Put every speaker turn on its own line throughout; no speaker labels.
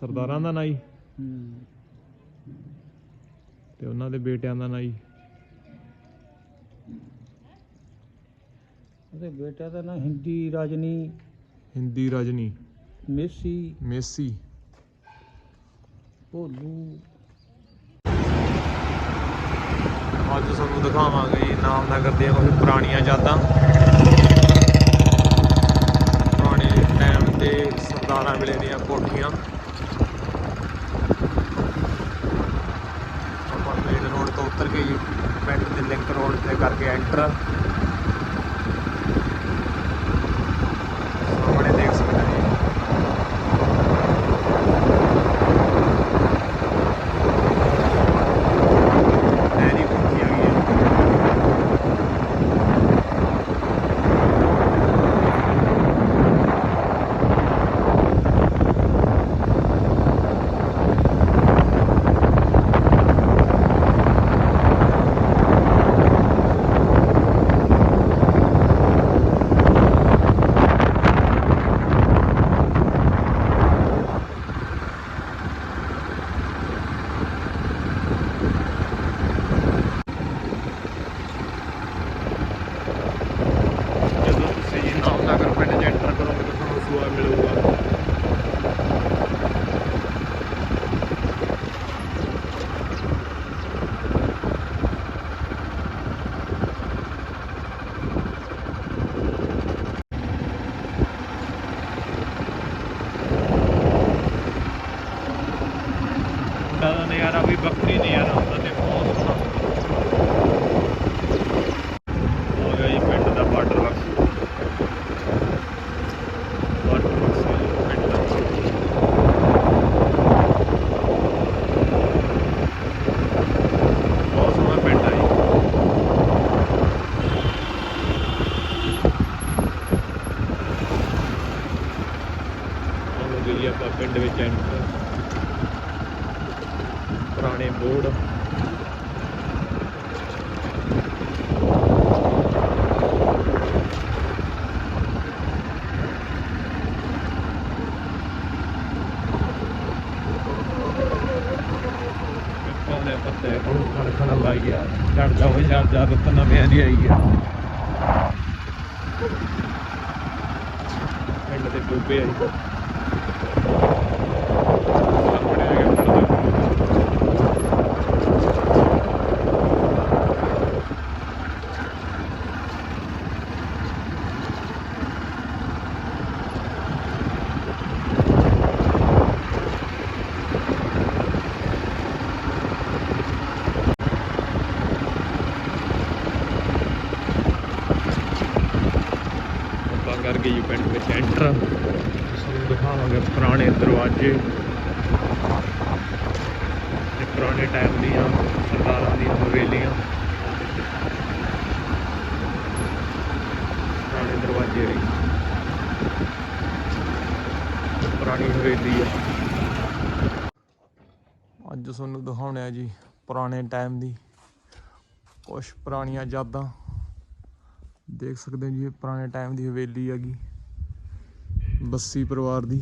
ਸਰਦਾਰਾਂ ਦਾ ਨਾਂ ਜੀ
ਹੂੰ
ਤੇ ਉਹਨਾਂ ਦੇ ਬੇਟਿਆਂ ਦਾ ਨਾਂ ਜੀ
ਉਹਦੇ ਬੇਟਾ ਦਾ ਨਾਂ ਹਿੰਦੀ ਰਾਜਨੀ।
ਹਿੰਦੀ ਰਜਨੀ।
ਮੇਸੀ।
ਮੇਸੀ।
ਭੋਲੂ।
ਅੱਜ ਤੁਹਾਨੂੰ ਦਿਖਾਵਾਂਗੇ ਜੀ ਨਾਮਨਗਰ ਦੀਆਂ ਕੁਝ ਪੁਰਾਣੀਆਂ ਯਾਦਾਂ। ਪੁਰਾਣੇ ਟਾਈਮ ਦੇ ਸਰਦਾਰਾਂ ਵੇਲੇ ਦੀਆਂ ਕੋਠੀਆਂ। ਰੋਡ ਤੋਂ ਉਤਰ ਕੇ ਜੀ ਪਿੰਡ ਦੇ ਲਿੰਕ ਰੋਡ ਤੇ ਕਰਕੇ ਐਂਟਰ ਸਾਹਮਣੇ ਦੇਖ ਸਕਦੇ ਹੋ ਜੀ ਨਹਿਰੀ ਕੋਠੀ ਆ ਗਈ ਹੈ ਜਦੋਂ ਤੁਸੀਂ ਜੀ ਨਾਮਨਗਰ ਪਿੰਡ 'ਚ ਐਂਟਰ ਕਰੋਗੇ ਤਾਂ ਤੁਹਾਨੂੰ ਸੂਆ ਮਿਲੂਗਾ ਦਾ ਨਜ਼ਾਰਾ ਵੀ ਵੱਖਰੀ ਨਜ਼ਾਰਾ ਹੁੰਦਾ ਤੇ ਬਹੁਤ ਸੋਹਣਾ ਹੋ ਗਿਆ ਜੀ ਪਿੰਡ ਦਾ ਬਾਰਡਰ ਵਕਸ ਬਾਰਡਰ ਵਕਸ ਪਿੰਡ ਦਾ ਬਹੁਤ ਸੋਹਣਾ ਪਿੰਡ ਹੈ ਜੀ ਹੋ ਗਈ ਆਪਾਂ ਪਿੰਡ ਵਿੱਚ ਐਂਟਰ ਪੁਰਾਣੇ ਬੋਰਡ। ਪੱਤੇ ਹੁਣ ਗਿਆ। ਚੜਦਾ ਨਵਿਆਂ ਦੀ ਆਈ ਗਿਆ ਪਿੰਡ ਦੇ ਡੂਬੇ ਆਈ ਸਾਹਮਣੇ ਆ ਗਿਆ ਪਿੰਡ ਦਾ ਆਪਾਂ ਜੀ ਪਿੰਡ ਵਿੱਚ ਐਂਟਰ ਤੁਹਾਨੂੰ ਦਿਖਾਵਾਂਗੇ ਪੁਰਾਣੇ ਦਰਵਾਜ਼ੇ। ਤੇ ਪੁਰਾਣੇ ਟਾਈਮ ਦੀਆਂ ਸਰਦਾਰਾਂ ਦੀਆਂ ਹਵੇਲੀਆਂ। ਪੁਰਾਣੇ ਦਰਵਾਜ਼ੇ ਵੀ ਪੁਰਾਣੀ ਹਵੇਲੀ ਹੈ ਅੱਜ ਤੁਹਾਨੂੰ ਦਿਖਾਉਣਾ ਹੈ ਜੀ ਪੁਰਾਣੇ ਟਾਈਮ ਦੀ ਕੁਝ ਪੁਰਾਣੀਆਂ ਯਾਦਾਂ। ਦੇਖ ਸਕਦੇ ਹੋ ਜੀ, ਇਹ ਪੁਰਾਣੇ ਟਾਈਮ ਦੀ ਹਵੇਲੀ ਹੈਗੀ। ਬੱਸੀ ਪਰਿਵਾਰ ਦੀ।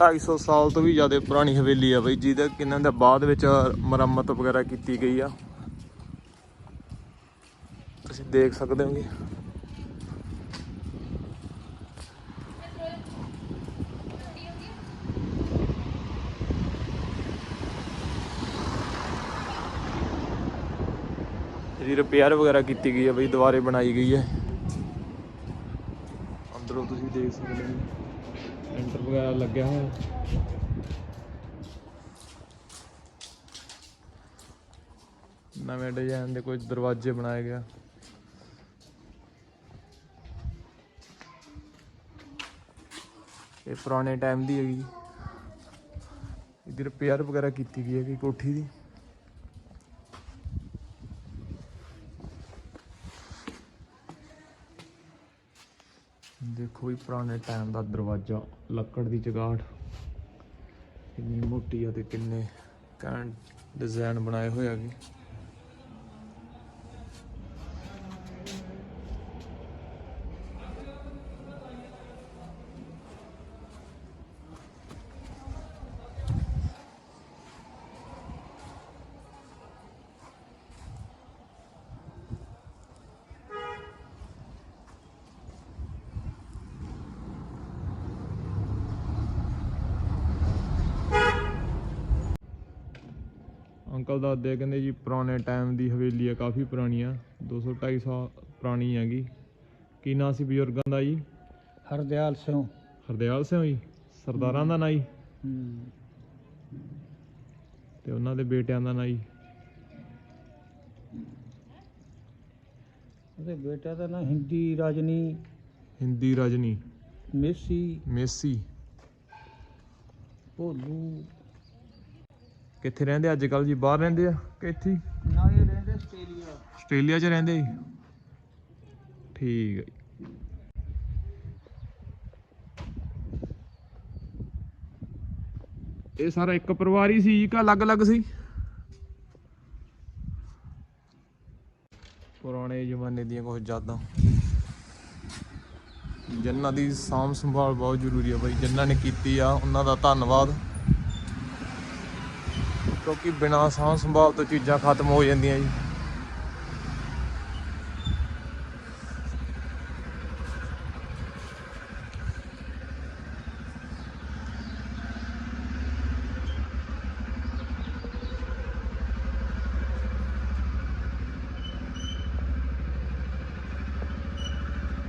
ਢਾਈ ਸੌ ਸਾਲ ਤੋਂ ਵੀ ਜ਼ਿਆਦਾ ਪੁਰਾਣੀ ਹਵੇਲੀ ਆ ਬਈ, ਜਿਹਦਾ ਕਿਨਾਂ ਦਾ ਬਾਅਦ ਵਿੱਚ ਮੁਰੰਮਤ ਵਗੈਰਾ ਕੀਤੀ ਗਈ ਆ। ਤੁਸੀਂ ਦੇਖ ਸਕਦੇ ਹੋਗੇ। ਇਹਦੀ ਰਿਪੇਅਰ ਵਗੈਰਾ ਕੀਤੀ ਗਈ ਹੈ ਬਈ ਦੁਬਾਰੇ ਬਣਾਈ ਗਈ ਹੈ। ਅੰਦਰੋਂ ਤੁਸੀਂ ਦੇਖ ਸਕਦੇ ਹੋ। ਲੈਂਟਰ ਵਗੈਰਾ ਲੱਗਿਆ ਹੋਇਆ। ਨਵੇਂ ਡਿਜ਼ਾਈਨ ਦੇ ਕੋਈ ਦਰਵਾਜ਼ੇ ਬਣਾਏ ਗਿਆ ਇਹ ਪੁਰਾਣੇ ਟਾਈਮ ਦੀ ਹੈਗੀ ਇਹਦੀ ਰਿਪੇਅਰ ਵਗੈਰਾ ਕੀਤੀ ਗਈ ਹੈਗੀ ਕੋਠੀ ਦੀ। ਦੇਖੋ ਵੀ ਪੁਰਾਣੇ ਟਾਈਮ ਦਾ ਦਰਵਾਜ਼ਾ, ਲੱਕੜ ਦੀ ਜਗਾੜ। ਕਿੰਨੀ ਮੋਟੀ ਆ ਤੇ ਕਿੰਨੇ ਕੈਂਟ ਡਿਜ਼ਾਈਨ ਬਣਾਏ ਹੋਏ ਹੈਗੇ। ਅੰਕਲ ਦੱਸਦੇ ਆ, ਕਹਿੰਦੇ ਜੀ ਪੁਰਾਣੇ ਟਾਈਮ ਦੀ ਹਵੇਲੀ ਆ ਕਾਫੀ ਪੁਰਾਣੀ ਆ 200 250 ਸਾਲ ਪੁਰਾਣੀ ਹੈਗੀ। ਕੀ ਨਾਂ ਸੀ ਬਜ਼ੁਰਗਾਂ ਦਾ ਜੀ?
ਹਰਦਿਆਲ ਸਿੰਘ।
ਹਰਦਿਆਲ ਸਿੰਘ ਜੀ ਸਰਦਾਰਾਂ ਦਾ ਨਾਂ ਜੀ? ਤੇ ਉਹਨਾਂ ਦੇ ਬੇਟਿਆਂ ਦਾ ਨਾਂ ਜੀ?
ਉਹਦੇ ਬੇਟਾ ਦਾ ਨਾਂ ਹਿੰਦੀ ਰਾਜਨੀ।
ਹਿੰਦੀ ਰਜਨੀ।
ਮੇਸੀ।
ਮੇਸੀ।
ਭੋਲੂ।
ਕਿੱਥੇ ਰਹਿੰਦੇ ਅੱਜ ਕੱਲ ਜੀ ਬਾਹਰ ਰਹਿੰਦੇ ਆ ਕਿ ਇੱਥੇ?
ਨਾ ਇਹ ਰਹਿੰਦੇ ਆਸਟ੍ਰੇਲੀਆ।
ਆਸਟ੍ਰੇਲੀਆ 'ਚ ਰਹਿੰਦੇ ਜੀ? ਠੀਕ ਹੈ ਇਹ ਸਾਰਾ ਇੱਕ ਪਰਿਵਾਰ ਹੀ ਸੀ ਜੀ ਕਿ ਅਲੱਗ-ਅਲੱਗ ਸੀ? ਪੁਰਾਣੇ ਜ਼ਮਾਨੇ ਦੀਆਂ ਕੁਝ ਯਾਦਾਂ। ਜਿਨ੍ਹਾਂ ਦੀ ਸਾਂਭ ਸੰਭਾਲ ਬਹੁਤ ਜ਼ਰੂਰੀ ਹੈ ਬਾਈ। ਜਿਨ੍ਹਾਂ ਨੇ ਕੀਤੀ ਆ ਉਹਨਾਂ ਦਾ ਧੰਨਵਾਦ। ਕਿਉਂਕਿ ਬਿਨਾਂ ਸਾਂਭ ਸੰਭਾਲ ਤੋਂ ਚੀਜ਼ਾਂ ਖਤਮ ਹੋ ਜਾਂਦੀਆਂ ਜੀ।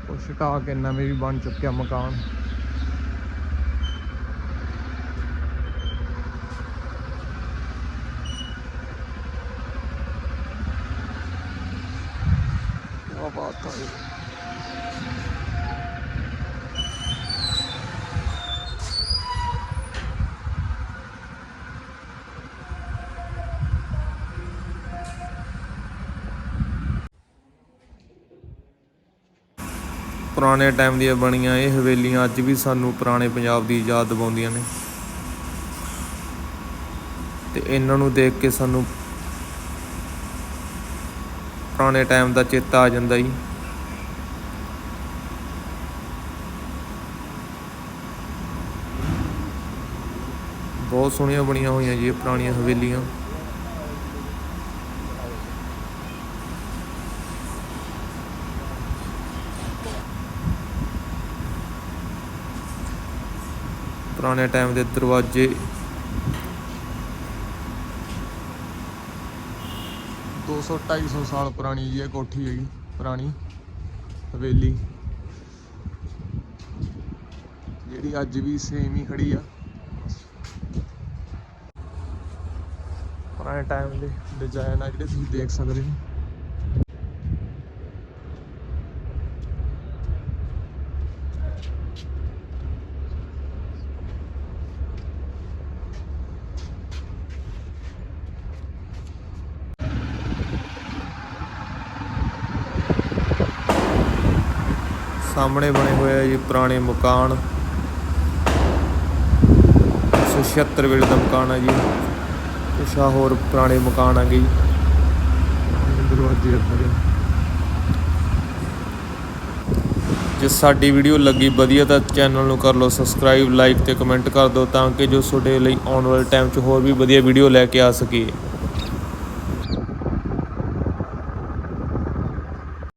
ਕੁਛ ਢਾਹ ਕੇ ਨਵੇਂ ਵੀ ਬਣ ਚੁੱਕਿਆ ਮਕਾਨ। ਪੁਰਾਣੇ ਟਾਈਮ ਦੀਆਂ ਬਣੀਆਂ ਇਹ ਹਵੇਲੀਆਂ ਅੱਜ ਵੀ ਸਾਨੂੰ ਪੁਰਾਣੇ ਪੰਜਾਬ ਦੀ ਯਾਦ ਦਿਵਾਉਂਦੀਆਂ ਨੇ। ਤੇ ਇਹਨਾਂ ਨੂੰ ਦੇਖ ਕੇ ਸਾਨੂੰ ਪੁਰਾਣੇ ਟਾਈਮ ਦਾ ਚੇਤਾ ਆ ਜਾਂਦਾ ਜੀ। ਬਹੁਤ ਸੋਹਣੀਆਂ ਬਣੀਆਂ ਹੋਈਆਂ ਜੀ ਇਹ ਪੁਰਾਣੀਆਂ ਹਵੇਲੀਆਂ। ਪੁਰਾਣੇ ਟਾਈਮ ਦੇ ਦਰਵਾਜ਼ੇ। ਦੋ ਸੌ ਢਾਈ ਸੌ ਸਾਲ ਪੁਰਾਣੀ ਜੀ, ਇਹ ਕੋਠੀ ਹੈਗੀ, ਪੁਰਾਣੀ, ਹਵੇਲੀ। ਜਿਹੜੀ ਅੱਜ ਵੀ ਸੇਮ ਹੀ ਖੜੀ ਆ। ਪੁਰਾਣੇ ਟਾਈਮ ਦੇ ਡਿਜ਼ਾਈਨ ਆ ਜਿਹੜੇ ਤੁਸੀਂ ਦੇਖ ਸਕਦੇ ਹੋ। ਸਾਹਮਣੇ ਬਣੇ ਹੋਏ ਆ ਜੀ ਪੁਰਾਣੇ ਮਕਾਨ। 176 ਵੇਲੇ ਦਾ ਮਕਾਨ ਆ ਜੀ। ਕੁਛ ਆ ਹੋਰ ਪੁਰਾਣੇ ਮਕਾਨ ਆ ਜੀ। ਦਰਵਾਜ਼ੇ ਆ। ਜੇ ਸਾਡੀ ਵੀਡੀਓ ਲੱਗੀ ਵਧੀਆ ਤਾਂ ਚੈਨਲ ਨੂੰ ਕਰ ਲਓ ਸਬਸਕ੍ਰਾਈਬ ਲਾਈਕ ਤੇ ਕਮੈਂਟ ਕਰ ਦਿਓ ਤਾਂ ਕਿ ਜੋ ਤੁਹਾਡੇ ਲਈ ਆਉਣ ਵਾਲੇ ਟਾਈਮ 'ਚ ਹੋਰ ਵੀ ਵਧੀਆ ਵੀਡੀਓ ਲੈ ਕੇ ਆ ਸਕੀਏ।